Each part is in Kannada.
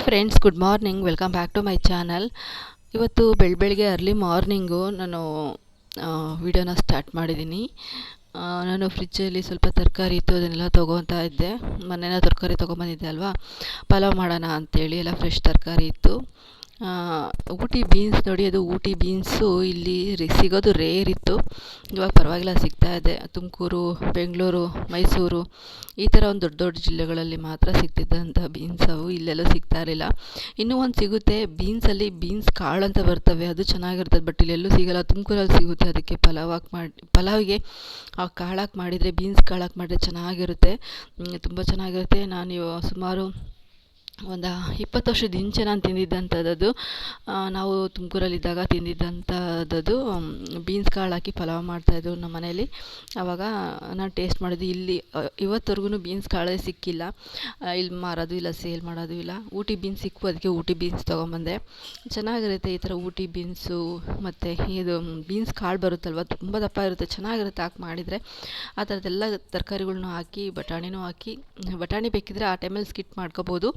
Hi friends good morning welcome back to my channel ಇವತ್ತು ಬೆಳ ಬೆಳಗ್ಗೆ ಅರ್ಲಿ ಮಾರ್ನಿಂಗು ನಾನು ವಿಡಿಯೋನ ಸ್ಟಾರ್ಟ್ ಮಾಡಿದ್ದೀನಿ ನಾನು ಫ್ರಿಜ್ಜಲ್ಲಿ ಸ್ವಲ್ಪ ತರಕಾರಿ ಇತ್ತು, ಅದನ್ನೆಲ್ಲ ತೊಗೊತಾ ಇದ್ದೆ. ಮೊನ್ನೆನ ತರಕಾರಿ ತೊಗೊಂಬಂದಿದ್ದೆ ಅಲ್ವಾ? ಪಲಾವ್ ಮಾಡೋಣ ಅಂಥೇಳಿ ಎಲ್ಲ ಫ್ರೆಶ್ ತರಕಾರಿ ಇತ್ತು. ಊಟಿ ಬೀನ್ಸ್ ನೋಡಿ, ಅದು ಊಟಿ ಬೀನ್ಸು ಇಲ್ಲಿ ರಿ- ಸಿಗೋದು ರೇರ್ ಇತ್ತು. ಇವಾಗ ಪರವಾಗಿಲ್ಲ, ಸಿಗ್ತಾ ಇದೆ. ತುಮಕೂರು, ಬೆಂಗಳೂರು, ಮೈಸೂರು, ಈ ಥರ ಒಂದು ದೊಡ್ಡ ದೊಡ್ಡ ಜಿಲ್ಲೆಗಳಲ್ಲಿ ಮಾತ್ರ ಸಿಗ್ತಿದ್ದಂಥ ಬೀನ್ಸ್ ಅವು. ಇಲ್ಲೆಲ್ಲೂ ಸಿಗ್ತಾ ಇರಲಿಲ್ಲ. ಇನ್ನೂ ಒಂದು ಸಿಗುತ್ತೆ, ಬೀನ್ಸಲ್ಲಿ ಬೀನ್ಸ್ ಕಾಳು ಅಂತ ಬರ್ತವೆ, ಅದು ಚೆನ್ನಾಗಿರ್ತದೆ, ಬಟ್ ಇಲ್ಲೆಲ್ಲೂ ಸಿಗಲ್ಲ. ತುಮಕೂರಲ್ಲಿ ಸಿಗುತ್ತೆ, ಅದಕ್ಕೆ ಪಲಾವ್ ಮಾಡಿ, ಪಲಾವಿಗೆ ಆ ಕಾಳಾಕಿ ಮಾಡಿದರೆ, ಬೀನ್ಸ್ ಕಾಳಾಕಿ ಹಾಕಿ ಮಾಡಿದ್ರೆ ಚೆನ್ನಾಗಿರುತ್ತೆ. ತುಂಬ ಚೆನ್ನಾಗಿರುತ್ತೆ. ನಾನು ಸುಮಾರು ಒಂದು ಇಪ್ಪತ್ತು ವರ್ಷದ ಹಿಂಚೆ ನಾನು ತಿಂದಿದ್ದಂಥದ್ದು ನಾವು ತುಮಕೂರಲ್ಲಿದ್ದಾಗ ತಿಂದಿದ್ದಂಥದ್ದು ಬೀನ್ಸ್ ಕಾಳು ಹಾಕಿ ಪಲಾವ್ ಮಾಡ್ತಾಯಿದ್ರು ನಮ್ಮ ಮನೆಯಲ್ಲಿ ಆವಾಗ ನಾನು ಟೇಸ್ಟ್ ಮಾಡಿದ್ದು ಇಲ್ಲಿ ಇವತ್ತವರೆಗೂ ಬೀನ್ಸ್ ಕಾಳೇ ಸಿಕ್ಕಿಲ್ಲ. ಇಲ್ಲಿ ಮಾರೋದು ಇಲ್ಲ, ಸೇಲ್ ಮಾಡೋದು ಇಲ್ಲ. ಊಟಿ ಬೀನ್ಸ್ ಸಿಕ್ಕು ಅದಕ್ಕೆ ಊಟಿ ಬೀನ್ಸ್ ತೊಗೊಂಬಂದೆ. ಚೆನ್ನಾಗಿರುತ್ತೆ ಈ ಥರ ಊಟಿ ಬೀನ್ಸು, ಮತ್ತು ಇದು ಬೀನ್ಸ್ ಕಾಳು ಬರುತ್ತಲ್ವ, ತುಂಬ ದಪ್ಪ ಇರುತ್ತೆ, ಚೆನ್ನಾಗಿರುತ್ತೆ ಹಾಕಿ ಮಾಡಿದರೆ. ಆ ಥರದ್ದೆಲ್ಲ ತರಕಾರಿಗಳ್ನೂ ಹಾಕಿ, ಬಟಾಣಿನೂ ಹಾಕಿ, ಬಟಾಣಿ ಬೇಕಿದ್ರೆ ಆ ಟೈಮಲ್ಲಿ ಸ್ಕಿಟ್ ಮಾಡ್ಕೋಬೋದು.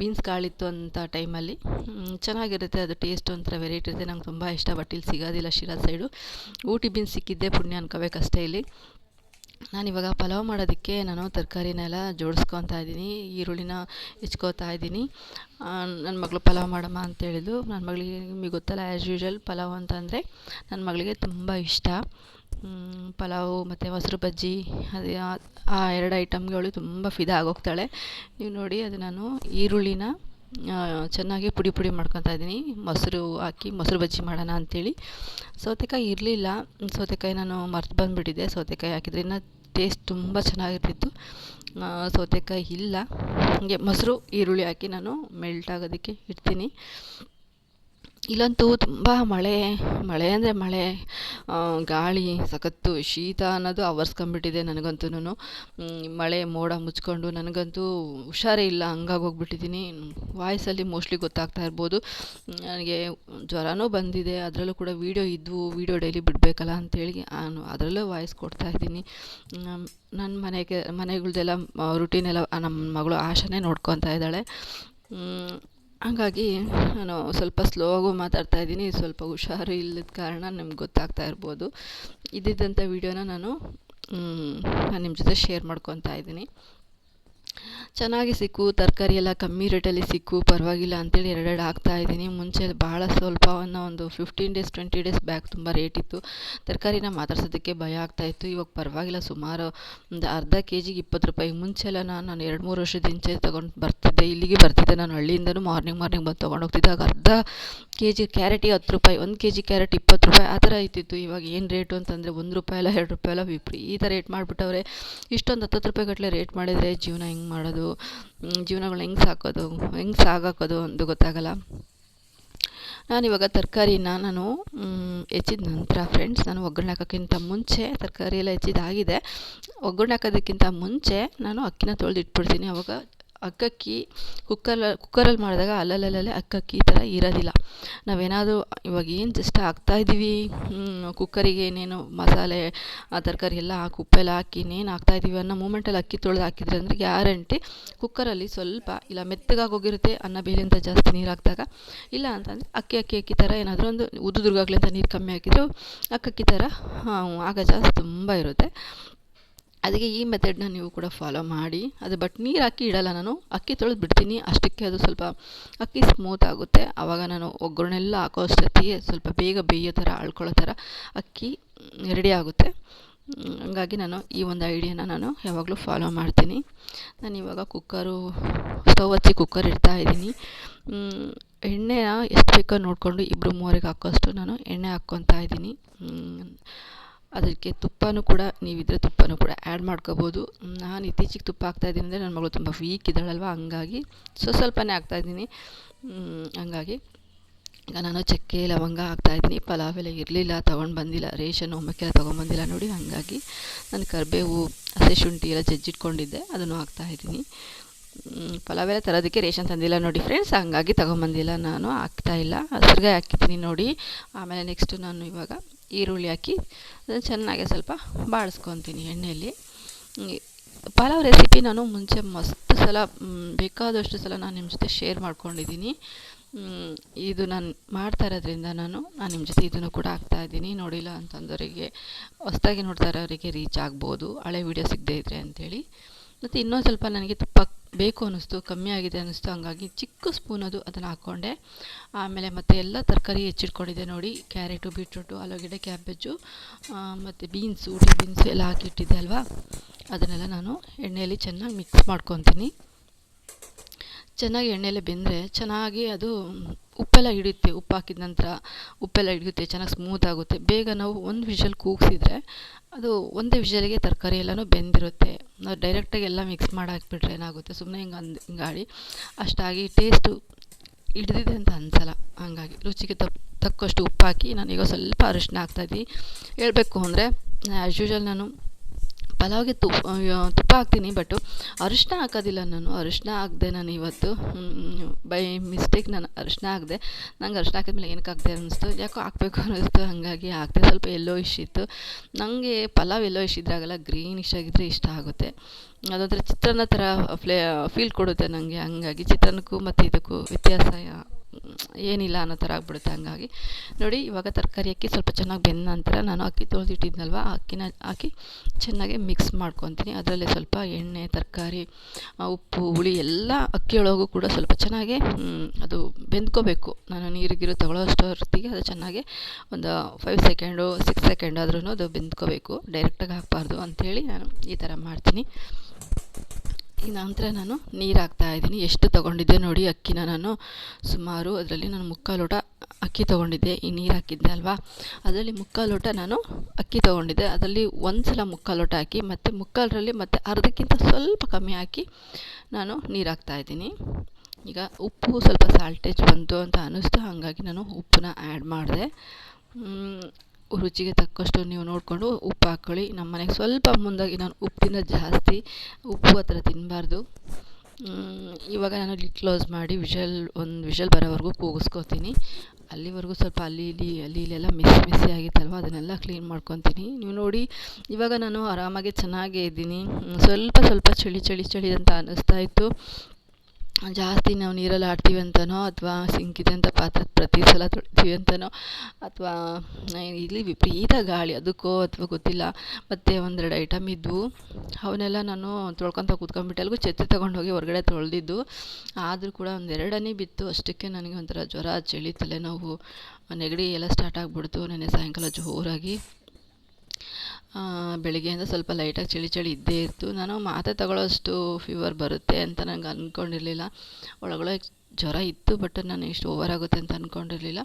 ಬೀನ್ಸ್ ಕಾಳಿತ್ತು ಅಂತ ಟೈಮಲ್ಲಿ ಚೆನ್ನಾಗಿರುತ್ತೆ, ಅದು ಟೇಸ್ಟ್ ಒಂಥರ ವೆರೈಟಿ ಇರುತ್ತೆ. ನಂಗೆ ತುಂಬ ಇಷ್ಟ ಬಟ್ ಇಲ್ಲಿ ಸಿಗೋದಿಲ್ಲ ಶಿರಾ ಸೈಡು ಊಟಿ ಬೀನ್ಸ್ ಸಿಕ್ಕಿದ್ದೆ ಪುಣ್ಯ ಅನ್ಕೋಬೇಕಷ್ಟೇ ಇಲ್ಲಿ. ನಾನಿವಾಗ ಪಲಾವ್ ಮಾಡೋದಕ್ಕೆ ನಾನು ತರಕಾರಿನೆಲ್ಲ ಜೋಡಿಸ್ಕೊತಾ ಇದ್ದೀನಿ, ಈರುಳ್ಳಿನ ಹೆಚ್ಕೋತಾ ಇದ್ದೀನಿ. ನನ್ನ ಮಗಳು ಪಲಾವ್ ಮಾಡಮ್ಮ ಅಂತ ಹೇಳಿದ್ದು. ನನ್ನ ಮಗಳಿಗೆ, ನಿಮಗೆ ಗೊತ್ತಲ್ಲ ಆ್ಯಸ್ ಯೂಶ್ವಲ್ ಪಲಾವ್ ಅಂತಂದರೆ ನನ್ನ ಮಗಳಿಗೆ ತುಂಬ ಇಷ್ಟ. ಪಲಾವು ಮತ್ತು ಮೊಸರು ಬಜ್ಜಿ, ಅದು ಆ- ಎರಡು ಐಟಮ್ಗಳು ತುಂಬ ಫಿದಾ ಆಗೋಗ್ತಾಳೆ. ನೀವು ನೋಡಿ, ಅದು ನಾನು ಈರುಳ್ಳಿನ ಚೆನ್ನಾಗಿ ಪುಡಿ ಪುಡಿ ಮಾಡ್ಕೊತಾ ಇದ್ದೀನಿ. ಮೊಸರು ಹಾಕಿ ಮೊಸರು ಬಜ್ಜಿ ಮಾಡೋಣ ಅಂಥೇಳಿ ಸೌತೆಕಾಯಿ ಇರಲಿಲ್ಲ. ಸೌತೆಕಾಯಿ ನಾನು ಮರ್ತು ಬಂದುಬಿಟ್ಟಿದ್ದೆ. ಸೌತೆಕಾಯಿ ಹಾಕಿದ್ರಿಂದ ಟೇಸ್ಟ್ ತುಂಬ ಚೆನ್ನಾಗಿರ್ತಿತ್ತು. ಸೌತೆಕಾಯಿ ಇಲ್ಲ. ಹೀಗೆ ಮೊಸರು, ಈರುಳ್ಳಿ ಹಾಕಿ ನಾನು ಮೆಲ್ಟ್ ಆಗೋದಕ್ಕೆ ಇಡ್ತೀನಿ. ಇಲ್ಲಂತೂ ತುಂಬ ಮಳೆ ಮಳೆ ಅಂದರೆ ಮಳೆ ಗಾಳಿ, ಸಖತ್ತು ಶೀತ ಅನ್ನೋದು ಆವರಿಸ್ಕೊಂಬಿಟ್ಟಿದೆ ನನಗಂತೂ ಮಳೆ ಮೋಡ ಮುಚ್ಕೊಂಡು ನನಗಂತೂ ಹುಷಾರೇ ಇಲ್ಲ, ಹಂಗಾಗಿ ಹೋಗ್ಬಿಟ್ಟಿದ್ದೀನಿ ವಾಯ್ಸಲ್ಲಿ ಮೋಸ್ಟ್ಲಿ ಗೊತ್ತಾಗ್ತಾ ಇರ್ಬೋದು. ನನಗೆ ಜ್ವರನೂ ಬಂದಿದೆ, ಅದರಲ್ಲೂ ಕೂಡ ವೀಡಿಯೋ ಇದ್ವು, ವೀಡಿಯೋ ಡೈಲಿ ಬಿಡಬೇಕಲ್ಲ ಅಂತೇಳಿ ನಾನು ಅದರಲ್ಲೂ ವಾಯ್ಸ್ ಕೊಡ್ತಾ ಇದ್ದೀನಿ. ನನ್ನ ಮನೆಗೆ, ಮನೆಗಳ್ದೆಲ್ಲ ರುಟೀನೆಲ್ಲ ನಮ್ಮ ಮಗಳು ಆಶಾನೇ ನೋಡ್ಕೊತಾ ಇದ್ದಾಳೆ. ಹಾಗಾಗಿ ನಾನು ಸ್ವಲ್ಪ ಸ್ಲೋ ಮಾತಾಡ್ತಾ ಇದ್ದೀನಿ. ಸ್ವಲ್ಪ ಹುಷಾರು ಇಲ್ಲದ ಕಾರಣ ನಿಮ್ಗೆ ಗೊತ್ತಾಗ್ತಾ ಇರ್ಬೋದು. ಇದ್ದಿದ್ದಂಥ ವೀಡಿಯೋನ ನಾನು ನಾನು ನಿಮ್ಮ ಜೊತೆ ಶೇರ್ ಮಾಡ್ಕೊತಾ ಇದ್ದೀನಿ. ಚೆನ್ನಾಗಿ ಸಿಕ್ಕು, ತರಕಾರಿ ಎಲ್ಲ ಕಮ್ಮಿ ರೇಟಲ್ಲಿ ಸಿಕ್ಕು, ಪರವಾಗಿಲ್ಲ ಅಂತೇಳಿ ಎರಡೆರಡು ಹಾಕ್ತಾ ಇದ್ದೀನಿ. ಮುಂಚೆ ಭಾಳ ಸ್ವಲ್ಪ ಒಂದು ಒಂದು fifteen days twenty days back ತುಂಬ ರೇಟ್ ಇತ್ತು. ತರಕಾರಿನ ಮಾತಾಡ್ಸೋದಕ್ಕೆ ಭಯ ಆಗ್ತಾ ಇತ್ತು. ಇವಾಗ ಪರವಾಗಿಲ್ಲ, ಸುಮಾರು ಒಂದು ಅರ್ಧ ಕೆ ಜಿಗೆ ಇಪ್ಪತ್ತು ರೂಪಾಯಿ. ಮುಂಚೆ ಎಲ್ಲ ನಾನು ನಾನು ಎರಡು ಮೂರು ವರ್ಷದ ಹಿಂಚೆ ತೊಗೊಂಡು ಬರ್ತಿದ್ದೆ, ಇಲ್ಲಿಗೆ ಬರ್ತಿದ್ದೆ. ನಾನು ಹಳ್ಳಿಯಿಂದನೂ ಮಾರ್ನಿಂಗ್ ಮಾರ್ನಿಂಗ್ ಬಂದು ತೊಗೊಂಡು ಹೋಗ್ತಿದ್ದೆ. ಆಗ ಅರ್ಧ ಕೆ ಜಿ ಕ್ಯಾರೆಟಿಗೆ ಹತ್ತು ರೂಪಾಯಿ, ಒಂದು ಕೆ ಜಿ ಕ್ಯಾರೆಟ್ ಇಪ್ಪತ್ತು ರೂಪಾಯಿ. ಆ ಥರ ಇತ್ತಿತ್ತು ಇವಾಗ ಏನು ರೇಟು ಅಂತಂದರೆ ಒಂದು ರೂಪಾಯಿ ಎಲ್ಲ ಎರಡು ರೂಪಾಯಿ ಎಲ್ಲ ವಿಪರೀತ ರೇಟ್ ಮಾಡಿಬಿಟ್ಟವ್ರೆ. ಇಷ್ಟೊಂದು ಹತ್ತತ್ತು ರೂಪಾಯಿ ಗಟ್ಟಲೆ ರೇಟ್ ಮಾಡಿದರೆ ಜೀವನ ಹೆಂಗೆ ಮಾಡೋದು ಜೀವನಗಳು ಹೆಂಗೆ ಸಾಕೋದು, ಹೆಂಗೆ ಸಾಗಾಕೋದು ಅಂತ ಗೊತ್ತಾಗಲ್ಲ. ನಾನಿವಾಗ ತರಕಾರಿನ ನಾನು ಹೆಚ್ಚಿದ ನಂತರ ಫ್ರೆಂಡ್ಸ್ ನಾನು ಒಗ್ಗರಣೆ ಹಾಕೋಕ್ಕಿಂತ ಮುಂಚೆ ತರಕಾರಿ ಎಲ್ಲ ಹೆಚ್ಚಿದಾಗಿದೆ. ಒಗ್ಗರಣೆ ಹಾಕೋದಕ್ಕಿಂತ ಮುಂಚೆ ನಾನು ಅಕ್ಕಿನ ತೊಳೆದು ಇಟ್ಬಿಡ್ತೀನಿ ಅವಾಗ ಅಕ್ಕಕ್ಕಿ ಕುಕ್ಕರ್ ಕುಕ್ಕರಲ್ಲಿ ಮಾಡಿದಾಗ ಅಲ್ಲಲ್ಲಲ್ಲೇ ಅಕ್ಕಕ್ಕಿ ಈ ಥರ ಇರೋದಿಲ್ಲ. ನಾವೇನಾದರೂ ಇವಾಗ ಏನು ಜಸ್ಟ್ ಹಾಕ್ತಾಯಿದ್ದೀವಿ ಕುಕ್ಕರಿಗೆ ಏನೇನು ಮಸಾಲೆ, ಆ ತರಕಾರಿ ಎಲ್ಲ ಹಾಕಿ, ಉಪ್ಪೆಲ್ಲ ಹಾಕಿ ಇನ್ನೇನು ಹಾಕ್ತಾಯಿದ್ದೀವಿ ಅನ್ನೋ ಮೂಮೆಂಟಲ್ಲಿ ಅಕ್ಕಿ ತೊಳೆದು ಹಾಕಿದ್ರೆ ಅಂದರೆ ಗ್ಯಾರಂಟಿ ಕುಕ್ಕರಲ್ಲಿ ಸ್ವಲ್ಪ ಇಲ್ಲ ಮೆತ್ತಗಾಗಿ ಹೋಗಿರುತ್ತೆ ಅನ್ನ ಬೇಲಿಂದ ಜಾಸ್ತಿ ನೀರು ಹಾಕಿದಾಗ. ಇಲ್ಲ ಅಂತಂದರೆ ಅಕ್ಕಿ ಅಕ್ಕಿ ಅಕ್ಕಿ ಥರ ಏನಾದರೂ ಒಂದು ಉದುದುರ್ಗಾಗ್ಲಿ ಅಂತ ನೀರು ಕಮ್ಮಿ ಹಾಕಿದ್ರು ಅಕ್ಕಕ್ಕಿ ಥರ ಆಗ ಜಾಸ್ತಿ ತುಂಬ ಇರುತ್ತೆ. ಅದಕ್ಕೆ ಈ ಮೆಥಡ್ನ ನೀವು ಕೂಡ ಫಾಲೋ ಮಾಡಿ. ಅದು ಬಟ್ ನೀರು ಹಾಕಿ ಇಡಲ್ಲ ನಾನು. ಅಕ್ಕಿ ತೊಳೆದು ಬಿಡ್ತೀನಿ. ಅಷ್ಟಕ್ಕೆ ಅದು ಸ್ವಲ್ಪ ಅಕ್ಕಿ ಸ್ಮೂತ್ ಆಗುತ್ತೆ. ಆವಾಗ ನಾನು ಒಗ್ಗರಣೆ ಎಲ್ಲ ಹಾಕೋ ಅಷ್ಟೊತ್ತಿಗೆ ಸ್ವಲ್ಪ ಬೇಗ ಬೇಯೋ ಥರ, ಅಳ್ಕೊಳ್ಳೋ ಥರ ಅಕ್ಕಿ ರೆಡಿ ಆಗುತ್ತೆ. ಹಾಗಾಗಿ ನಾನು ಈ ಒಂದು ಐಡಿಯಾನ ನಾನು ಯಾವಾಗಲೂ ಫಾಲೋ ಮಾಡ್ತೀನಿ. ನಾನು ಇವಾಗ ಕುಕ್ಕರು ಸ್ಟವ್ ಹಚ್ಚಿ ಕುಕ್ಕರ್ ಇಡ್ತಾ ಇದ್ದೀನಿ. ಎಣ್ಣೆನ ಎಷ್ಟು ಬೇಕೋ ನೋಡಿಕೊಂಡು ಇಬ್ಬರು ಮೂವರಿಗೆ ಹಾಕೋಷ್ಟು ನಾನು ಎಣ್ಣೆ ಹಾಕ್ಕೊತಾ ಇದ್ದೀನಿ. ಅದಕ್ಕೆ ತುಪ್ಪನೂ ಕೂಡ ನೀವಿದ್ದರೆ ತುಪ್ಪನೂ ಕೂಡ ಆ್ಯಡ್ ಮಾಡ್ಕೋಬೋದು. ನಾನು ಇತ್ತೀಚಿಗೆ ತುಪ್ಪ ಹಾಕ್ತಾಯಿದ್ದೀನಿ ಅಂದರೆ ನನ್ನ ಮಗಳು ತುಂಬ ವೀಕ್ ಇದ್ದಾಳಲ್ವ ಹಂಗಾಗಿ ಸೊ ಸ್ವಲ್ಪನೇ ಹಾಕ್ತಾಯಿದ್ದೀನಿ ಹಂಗಾಗಿ ಈಗ ನಾನು ಚಕ್ಕೆ ಲವಂಗ ಹಾಕ್ತಾಯಿದ್ದೀನಿ ಪಲಾವ್ ಎಲ್ಲ ಇರಲಿಲ್ಲ ತೊಗೊಂಡು ಬಂದಿಲ್ಲ. ರೇಷನ್ ಒಮ್ಮಕ್ಕೆಲ್ಲ ತೊಗೊಂಬಂದಿಲ್ಲ ನೋಡಿ ಹಾಗಾಗಿ ನಾನು ಕರಿಬೇವು ಹಸಿ ಶುಂಠಿ ಎಲ್ಲ ಜಜ್ಜಿಟ್ಕೊಂಡಿದ್ದೆ ಅದನ್ನು ಹಾಕ್ತಾಯಿದ್ದೀನಿ ಮ್, ಪಲಾವ್ ಎಲ್ಲ ತರೋದಕ್ಕೆ ರೇಷನ್ ತಂದಿಲ್ಲ ನೋಡಿ ಫ್ರೆಂಡ್ಸ್ ಹಂಗಾಗಿ ತೊಗೊಂಬಂದಿಲ್ಲ ನಾನು ಹಾಕ್ತಾಯಿಲ್ಲ ಹಸಿರುಗಾಯಿ ಹಾಕಿದ್ದೀನಿ ನೋಡಿ. ಆಮೇಲೆ ನೆಕ್ಸ್ಟು ನಾನು ಇವಾಗ ಈರುಳ್ಳಿ ಹಾಕಿ ಅದನ್ನು ಚೆನ್ನಾಗಿ ಸ್ವಲ್ಪ ಬಾಡಿಸ್ಕೊತೀನಿ ಎಣ್ಣೆಯಲ್ಲಿ. ಪಲಾವ್ ರೆಸಿಪಿ ನಾನು ಮುಂಚೆ ಮಸ್ತ್ ಸಲ ಬೇಕಾದಷ್ಟು ಸಲ ನಾನು ನಿಮ್ಮ ಜೊತೆ ಶೇರ್ ಮಾಡ್ಕೊಂಡಿದ್ದೀನಿ ಇದು ನಾನು ಮಾಡ್ತಾ ಇರೋದ್ರಿಂದ ನಾನು ನಾನು ನಿಮ್ಮ ಜೊತೆ ಇದನ್ನು ಕೂಡ ಹಾಕ್ತಾ ಇದ್ದೀನಿ. ನೋಡಿಲ್ಲ ಅಂತಂದವರಿಗೆ, ಹೊಸ್ದಾಗಿ ನೋಡ್ತಾ ಇರೋರಿಗೆ ರೀಚ್ ಆಗ್ಬೋದು. ಹಳೆ ವೀಡಿಯೋ ಸಿಗದೇ ಇದ್ದರೆ ಅಂಥೇಳಿ ಮತ್ತು ಇನ್ನೊಂದು ಸ್ವಲ್ಪ ನನಗೆ ತುಪ್ಪ ಬೇಕು ಅನ್ನಿಸ್ತು, ಕಮ್ಮಿ ಆಗಿದೆ ಅನ್ನಿಸ್ತು, ಹಂಗಾಗಿ ಚಿಕ್ಕ ಸ್ಪೂನ್ ಅದು ಅದನ್ನು ಹಾಕ್ಕೊಂಡೆ. ಆಮೇಲೆ ಮತ್ತೆ ಎಲ್ಲ ತರಕಾರಿ ಹೆಚ್ಚಿಟ್ಕೊಂಡಿದ್ದೆ ನೋಡಿ, ಕ್ಯಾರೆಟು, ಬೀಟ್ರೂಟು, ಆಲೂಗೆಡ್ಡೆ, ಕ್ಯಾಬೇಜು ಮತ್ತು ಬೀನ್ಸು ಊಟಿ ಬೀನ್ಸು ಎಲ್ಲ ಹಾಕಿಟ್ಟಿದ್ದೆ ಅಲ್ವಾ? ಅದನ್ನೆಲ್ಲ ನಾನು ಎಣ್ಣೆಯಲ್ಲಿ ಚೆನ್ನಾಗಿ ಮಿಕ್ಸ್ ಮಾಡ್ಕೊತೀನಿ. ಚೆನ್ನಾಗಿ ಎಣ್ಣೆಲೆ ಬೆಂದರೆ ಚೆನ್ನಾಗಿ ಅದು ಉಪ್ಪೆಲ್ಲ ಹಿಡಿಯುತ್ತೆ, ಉಪ್ಪು ಹಾಕಿದ ನಂತರ ಉಪ್ಪೆಲ್ಲ ಹಿಡಿಯುತ್ತೆ, ಚೆನ್ನಾಗಿ ಸ್ಮೂತ್ ಆಗುತ್ತೆ. ಬೇಗ ನಾವು ಒಂದು ವಿಷಲ್ ಕೂಗಿಸಿದ್ರೆ ಅದು ಒಂದೇ ವಿಷಲಿಗೆ ತರಕಾರಿ ಎಲ್ಲನೂ ಬೆಂದಿರುತ್ತೆ. ನಾವು ಡೈರೆಕ್ಟಾಗಿ ಎಲ್ಲ ಮಿಕ್ಸ್ ಮಾಡಿ ಹಾಕ್ಬಿಟ್ರೆ ಏನಾಗುತ್ತೆ? ಸುಮ್ಮನೆ ಹಿಂಗೆ ಅಂದ್ ಹಿಂಗಾಡಿ ಅಷ್ಟಾಗಿ ಟೇಸ್ಟು ಹಿಡಿದಿದೆ ಅಂತ ಅನ್ಸಲ್ಲ. ಹಾಗಾಗಿ ರುಚಿಗೆ ತಪ್ಪು ತಕ್ಕಷ್ಟು ಉಪ್ಪು ಹಾಕಿ ನಾನೀಗ ಸ್ವಲ್ಪ ಅರಿಶಿನ ಹಾಕ್ತಾಯಿದ್ದೀನಿ ಹೇಳಬೇಕು ಅಂದರೆ ಆ್ಯಸ್ ಯೂಶಲ್ ನಾನು ಪಲಾವ್ಗೆ ತುಪ್ಪ ತುಪ್ಪ ಹಾಕ್ತೀನಿ ಬಟ್ ಅರಿಶಿನ ಹಾಕೋದಿಲ್ಲ ನಾನು. ಅರಿಶಿನ ಹಾಕ್ದೆ ನಾನು ಇವತ್ತು. ಬೈ ಮಿಸ್ಟೇಕ್ ನಾನು ಅರಿಶಿನ ಹಾಕ್ದೆ. ನಂಗೆ ಅರಿಶಿನ ಹಾಕಿದ್ಮೇಲೆ ಏನಕ್ಕೆ ಹಾಕ್ದೆ ಅನ್ನಿಸ್ತು? ಯಾಕೋ ಹಾಕ್ಬೇಕು ಅನ್ನಿಸ್ತು. ಹಾಗಾಗಿ ಹಾಕ್ದೆ. ಸ್ವಲ್ಪ ಎಲ್ಲೋ ಇಶ್ ಇತ್ತು. ನನಗೆ ಪಲಾವ್ ಎಲ್ಲೋ ಇಶ್ ಇದ್ರಾಗೆಲ್ಲ ಗ್ರೀನಿಶ್ ಆಗಿದ್ದರೆ ಇಷ್ಟ ಆಗುತ್ತೆ. ಅದೊಂಥರ ಚಿತ್ರಾನ್ನ ಥರ ಫ್ಲೇ ಫೀಲ್ ಕೊಡುತ್ತೆ ನನಗೆ ಹಂಗಾಗಿ ಚಿತ್ರಾನ್ನಕ್ಕೂ ಮತ್ತು ಇದಕ್ಕೂ ವ್ಯತ್ಯಾಸ ಏನಿಲ್ಲ ಅನ್ನೋ ಥರ ಆಗ್ಬಿಡುತ್ತೆ ಹಂಗಾಗಿ. ನೋಡಿ, ಇವಾಗ ತರಕಾರಿ ಅಕ್ಕಿ ಸ್ವಲ್ಪ ಚೆನ್ನಾಗಿ ಬೆಂದ ನಂತರ ನಾನು ಅಕ್ಕಿ ತೊಳೆದಿಟ್ಟಿದ್ನಲ್ವ ಅಕ್ಕಿನ ಹಾಕಿ ಚೆನ್ನಾಗಿ ಮಿಕ್ಸ್ ಮಾಡ್ಕೊತೀನಿ. ಅದರಲ್ಲಿ ಸ್ವಲ್ಪ ಎಣ್ಣೆ, ತರಕಾರಿ ಉಪ್ಪು, ಹುಳಿ ಎಲ್ಲ ಅಕ್ಕಿಯೊಳಗೂ ಕೂಡ ಸ್ವಲ್ಪ ಚೆನ್ನಾಗಿ ಅದು ಬೆಂದ್ಕೋಬೇಕು. ನಾನು ನೀರಿಗಿರು ತಗೊಳ್ಳೋ ಅಷ್ಟೊತ್ತಿಗೆ ಅದು ಚೆನ್ನಾಗಿ ಒಂದು ಫೈವ್ ಸೆಕೆಂಡು ಸಿಕ್ಸ್ ಸೆಕೆಂಡ್ ಆದ್ರೂ ಅದು ಬೆಂದ್ಕೋಬೇಕು. ಡೈರೆಕ್ಟಾಗಿ ಹಾಕಬಾರ್ದು ಅಂಥೇಳಿ ನಾನು ಈ ಥರ ಮಾಡ್ತೀನಿ. ಈ ನಂತರ ನಾನು ನೀರು ಹಾಕ್ತಾ ಇದ್ದೀನಿ. ಎಷ್ಟು ತೊಗೊಂಡಿದ್ದೆ ನೋಡಿ ಅಕ್ಕಿನ ನಾನು. ಸುಮಾರು ಅದರಲ್ಲಿ ನಾನು ಮುಕ್ಕಾಲು ಲೋಟ ಅಕ್ಕಿ ತೊಗೊಂಡಿದ್ದೆ. ಈ ನೀರು ಹಾಕಿದ್ದೆ ಅಲ್ವಾ? ಅದರಲ್ಲಿ ಮುಕ್ಕಾಲು ಲೋಟ ನಾನು ಅಕ್ಕಿ ತೊಗೊಂಡಿದ್ದೆ. ಅದರಲ್ಲಿ ಒಂದು ಸಲ ಮುಕ್ಕಾಲು ಲೋಟ ಹಾಕಿ ಮತ್ತು ಮುಕ್ಕಾಲರಲ್ಲಿ ಮತ್ತು ಅರ್ಧಕ್ಕಿಂತ ಸ್ವಲ್ಪ ಕಮ್ಮಿ ಹಾಕಿ ನಾನು ನೀರು ಹಾಕ್ತಾ ಇದ್ದೀನಿ. ಈಗ ಉಪ್ಪು ಸ್ವಲ್ಪ ಸಾಲ್ಟೇಜ್ ಬಂತು ಅಂತ ಅನ್ನಿಸ್ತು. ಹಾಗಾಗಿ ನಾನು ಉಪ್ಪನ್ನ ಆ್ಯಡ್ ಮಾಡಿದೆ. ರುಚಿಗೆ ತಕ್ಕಷ್ಟು ನೀವು ನೋಡಿಕೊಂಡು ಉಪ್ಪು ಹಾಕ್ಕೊಳ್ಳಿ ನಮ್ಮ ಮನೆಗೆ ಸ್ವಲ್ಪ ಮುಂದಾಗಿ ನಾನು ಉಪ್ಪಿನ ಜಾಸ್ತಿ ಉಪ್ಪು ಆ ಥರ ತಿನ್ನಬಾರ್ದು ಇವಾಗ ನಾನು ಲಿಟ್ ಕ್ಲೋಸ್ ಮಾಡಿ ವಿಷಲ್ ಒಂದು ವಿಷಲ್ ಬರೋವರೆಗೂ ಕೂಗಿಸ್ಕೊತೀನಿ. ಅಲ್ಲಿವರೆಗೂ ಸ್ವಲ್ಪ ಅಲ್ಲಿ, ಇಲ್ಲಿ, ಅಲ್ಲಿ ಇಲ್ಲೆಲ್ಲ ಮಿಸ್ ಮಿಸ್ಸಿ ಆಗಿತ್ತಲ್ವ, ಅದನ್ನೆಲ್ಲ ಕ್ಲೀನ್ ಮಾಡ್ಕೊತೀನಿ. ನೀವು ನೋಡಿ, ಇವಾಗ ನಾನು ಆರಾಮಾಗಿ ಚೆನ್ನಾಗೇ ಇದ್ದೀನಿ. ಸ್ವಲ್ಪ ಸ್ವಲ್ಪ ಚಳಿ ಚಳಿ ಚಳಿ ಅಂತ ಅನ್ನಿಸ್ತಾ ಇತ್ತು. ಜಾಸ್ತಿ ನಾವು ನೀರಲ್ಲಿ ಆಡ್ತೀವಿ ಅಂತನೋ ಅಥವಾ ಸಿಂಕಿದೆ ಅಂತ ಪಾತ್ರೆ ಪ್ರತಿ ಸಲ ತೊಳಿತೀವಿ ಅಂತನೋ ಅಥವಾ ಇಲ್ಲಿ ವಿಪರೀತ ಗಾಳಿ, ಅದಕ್ಕೋ ಅಥವಾ ಗೊತ್ತಿಲ್ಲ. ಮತ್ತು ಒಂದೆರಡು ಐಟಮ್ ಇದ್ವು. ಅವನ್ನೆಲ್ಲ ನಾನು ತೊಳ್ಕೊತ ಕೂತ್ಕೊಂಡ್ಬಿಟ್ಟೆ ಅಲ್ಲಿಗೂ ಛತ್ರಿ ತೊಗೊಂಡೋಗಿ ಹೊರಗಡೆ ತೊಳೆದಿದ್ದು. ಆದರೂ ಕೂಡ ಒಂದೆರಡನೇ ಬಿತ್ತು. ಅಷ್ಟಕ್ಕೆ ನನಗೆ ಒಂಥರ ಜ್ವರ, ಚಳಿ, ತಲೆನೋವು, ನೆಗಡಿ ಎಲ್ಲ ಸ್ಟಾರ್ಟ್ ಆಗಿಬಿಡ್ತು. ನೆನ್ನೆ ಸಾಯಂಕಾಲ ಜೋರಾಗಿ. ಬೆಳಿಗ್ಗೆಯಿಂದ ಸ್ವಲ್ಪ ಲೈಟಾಗಿ ಚಳಿ ಚಳಿ ಇದ್ದೇ ಇತ್ತು. ನಾನು ಮಾತ್ರೆ ತಗೊಳ್ಳೋಷ್ಟು ಫೀವರ್ ಬರುತ್ತೆ ಅಂತ ನಂಗೆ ಅಂದ್ಕೊಂಡಿರಲಿಲ್ಲ ಒಳಗೊಳಗೆ ಜ್ವರ ಇತ್ತು ಬಟ್ ನಾನು ಇಷ್ಟು ಓವರ್ ಆಗುತ್ತೆ ಅಂತ ಅಂದ್ಕೊಂಡಿರಲಿಲ್ಲ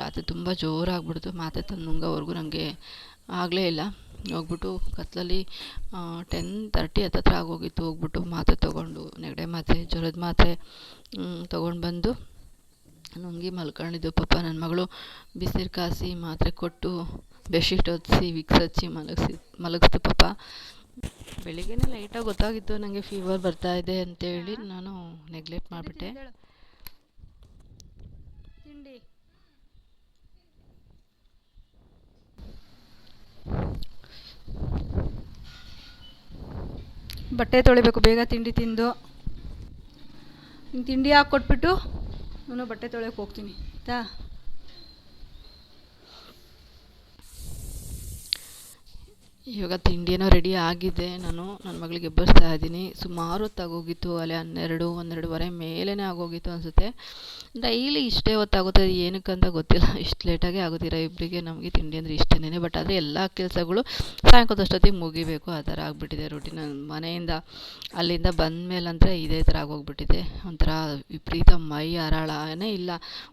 ರಾತ್ರಿ ತುಂಬ ಜೋರಾಗ್ಬಿಡ್ತು. ಮಾತ್ರೆ ತಂದು ನುಂಗೋವರೆಗೂ ನನಗೆ ಆಗಲೇ ಇಲ್ಲ. ಹೋಗ್ಬಿಟ್ಟು ಕತ್ತಲಲ್ಲಿ ಟೆನ್ ತರ್ಟಿ ಹತ್ತತ್ರ ಆಗೋಗಿತ್ತು. ಹೋಗ್ಬಿಟ್ಟು ಮಾತ್ರೆ ತೊಗೊಂಡು ನೆಗಡೆ ಮಾತ್ರೆ, ಜ್ವರದ ಮಾತ್ರೆ ತೊಗೊಂಡು ಬಂದು ನುಂಗಿ ಮಲ್ಕೊಂಡಿದ್ದು ಪಾಪ. ನನ್ನ ಮಗಳು ಬಿಸಿರು ಕಾಸಿ ಮಾತ್ರೆ ಕೊಟ್ಟು ಬೆಡ್ಶೀಟ್ ಹೊದಿಸಿ ವಿಕ್ಸ್ ಹಚ್ಚಿ ಮಲಗಿಸಿ ಮಲಗಿಸ್ತು ಪಾಪ. ಬೆಳಿಗ್ಗೆನೇ ಲೈಟಾಗಿ ಗೊತ್ತಾಗಿತ್ತು ನನಗೆ ಫೀವರ್ ಬರ್ತಾ ಇದೆ ಅಂತೇಳಿ ನಾನು ನೆಗ್ಲೆಕ್ಟ್ ಮಾಡಿಬಿಟ್ಟೆ. ತಿಂಡಿ ಬಟ್ಟೆ ತೊಳಿಬೇಕು ಬೇಗ ತಿಂಡಿ ತಿಂದು. ತಿಂಡಿ ತಿಂಡಿ ಹಾಕ್ಕೊಟ್ಬಿಟ್ಟು ನಾನು ಬಟ್ಟೆ ತೊಳೆಯೋಕೆ ಹೋಗ್ತೀನಿ. ಆಯಿತಾ ಇವಾಗ ಏನೋ ರೆಡಿ ಆಗಿದೆ. ನಾನು ನನ್ನ ಮಗಳಿಗೆ ಎಬ್ಬರಿಸ್ತಾ ಇದ್ದೀನಿ. ಸುಮಾರು ಹೊತ್ತಾಗೋಗಿತ್ತು ಅಲ್ಲಿ ಹನ್ನೆರಡು, ಹನ್ನೆರಡುವರೆ ಮೇಲೇ ಆಗೋಗಿತ್ತು ಅನಿಸುತ್ತೆ. ಡೈಲಿ ಇಷ್ಟೇ ಹೊತ್ತಾಗುತ್ತೆ. ಏನಕ್ಕಂತ ಗೊತ್ತಿಲ್ಲ. ಇಷ್ಟು ಲೇಟಾಗೆ ಆಗೋದಿರ ಇಬ್ಬರಿಗೆ ನಮಗೆ ತಿಂಡಿ ಅಂದರೆ ಇಷ್ಟನೇ ಬಟ್ ಆದರೆ ಎಲ್ಲ ಕೆಲಸಗಳು ಸಾಯಂಕಾಲದಷ್ಟೊತ್ತಿಗೆ ಮುಗಿಬೇಕು. ಆ ಥರ ಆಗಿಬಿಟ್ಟಿದೆ ರೂಟೀನ್ ಮನೆಯಿಂದ ಅಲ್ಲಿಂದ ಬಂದ ಮೇಲಂದರೆ ಇದೇ ಥರ ಆಗೋಗ್ಬಿಟ್ಟಿದೆ. ಒಂಥರ ವಿಪರೀತ ಮೈ ಹರಾಳನೇ ಇಲ್ಲ.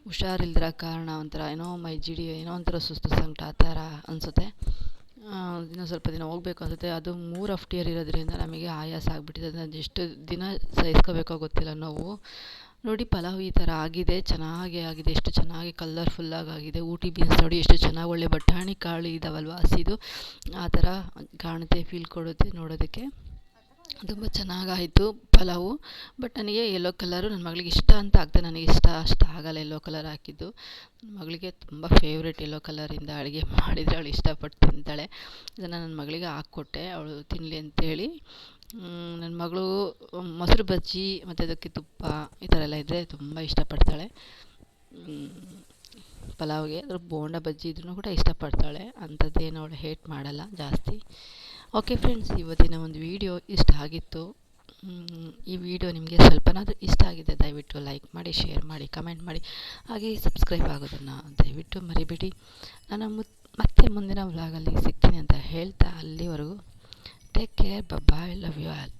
ಹುಷಾರಿಲ್ದಿರೋ ಕಾರಣ ಒಂಥರ ಏನೋ ಮೈ ಜಿಡಿ ಏನೋ ಒಂಥರ ಸುಸ್ತು ಸಂಕಟ ಆ ಥರ ಅನಿಸುತ್ತೆ. ಇನ್ನೂ ಸ್ವಲ್ಪ ದಿನ ಹೋಗ್ಬೇಕು ಅನಿಸುತ್ತೆ ಅದು ಮೂರು ಆಫ್ಟ್ ಇಯರ್ ಇರೋದ್ರಿಂದ ನಮಗೆ ಆಯಾಸ ಆಗಿಬಿಟ್ಟಿದೆ. ಅದನ್ನು ಎಷ್ಟು ದಿನ ಸಹಿಸ್ಕೋಬೇಕೋ ಗೊತ್ತಿಲ್ಲ ನೋವು. ನೋಡಿ ಪಲಾವ್ ಈ ಥರ ಆಗಿದೆ, ಚೆನ್ನಾಗೇ ಆಗಿದೆ, ಎಷ್ಟು ಚೆನ್ನಾಗಿ ಕಲರ್ಫುಲ್ಲಾಗಿ ಆಗಿದೆ. ಊಟಿ ಬೀನ್ಸ್ ನೋಡಿ ಎಷ್ಟು ಚೆನ್ನಾಗಿ ಒಳ್ಳೆ ಬಟಾಣಿ ಕಾಳು ಇದಾವಲ್ವ ಹಸಿದು. ಆ ಥರ ಕಾಣುತ್ತೆ ಫೀಲ್ ಕೊಡುತ್ತೆ ನೋಡೋದಕ್ಕೆ. ತುಂಬ ಚೆನ್ನಾಗಾಯಿತು ಪಲಾವು. ಬಟ್ ನನಗೆ ಯೆಲ್ಲೋ ಕಲರು ನನ್ನ ಮಗಳಿಗೆ ಇಷ್ಟ ಅಂತ ಆಗ್ತದೆ ನನಗೆ ಇಷ್ಟ ಅಷ್ಟು ಆಗಲ್ಲ ಯೆಲ್ಲೋ ಕಲರ್ ಹಾಕಿದ್ದು. ನನ್ನ ಮಗಳಿಗೆ ತುಂಬ ಫೇವ್ರೇಟ್ ಯೆಲ್ಲೋ ಕಲರಿಂದ ಅಡುಗೆ ಮಾಡಿದರೆ ಅವಳು ಇಷ್ಟಪಟ್ಟು ತಿಂತಾಳೆ. ಇದನ್ನು ನನ್ನ ಮಗಳಿಗೆ ಹಾಕ್ಕೊಟ್ಟೆ. ಅವಳು ತಿನ್ನಲಿ ಅಂತೇಳಿ. ನನ್ನ ಮಗಳು ಮೊಸರು ಬಜ್ಜಿ, ಮತ್ತು ಅದಕ್ಕೆ ತುಪ್ಪ ಈ ಥರ ಎಲ್ಲ ಇದ್ದರೆ ತುಂಬ ಇಷ್ಟಪಡ್ತಾಳೆ. ಪಲಾವ್ಗೆ. ಅದ್ರ ಬೋಂಡ ಬಜ್ಜಿ ಇದ್ರೂ ಕೂಡ ಇಷ್ಟಪಡ್ತಾಳೆ. ಅಂಥದ್ದೇನು ಅವಳು ಹೇಟ್ ಮಾಡಲ್ಲ ಜಾಸ್ತಿ. ಓಕೆ ಫ್ರೆಂಡ್ಸ್ ಇವತ್ತಿನ ಒಂದು ವಿಡಿಯೋ ಇಷ್ಟ ಆಗಿತ್ತು. ಈ ವಿಡಿಯೋ ನಿಮಗೆ ಸ್ವಲ್ಪನಾದರೂ ಇಷ್ಟ ಆಗಿದೆ ದಯವಿಟ್ಟು ಲೈಕ್ ಮಾಡಿ ಶೇರ್ ಮಾಡಿ ಕಮೆಂಟ್ ಮಾಡಿ. ಹಾಗೆ ಸಬ್ಸ್ಕ್ರೈಬ್ ಆಗೋದನ್ನು ದಯವಿಟ್ಟು ಮರಿಬೇಡಿ. ನಾನು ಮುತ್- ಮತ್ತೆ ಮುಂದಿನ ವ್ಲಾಗಲ್ಲಿ ಸಿಗ್ತೀನಿ ಅಂತ ಹೇಳ್ತಾ ಅಲ್ಲಿವರೆಗೂ. Take care bye love you all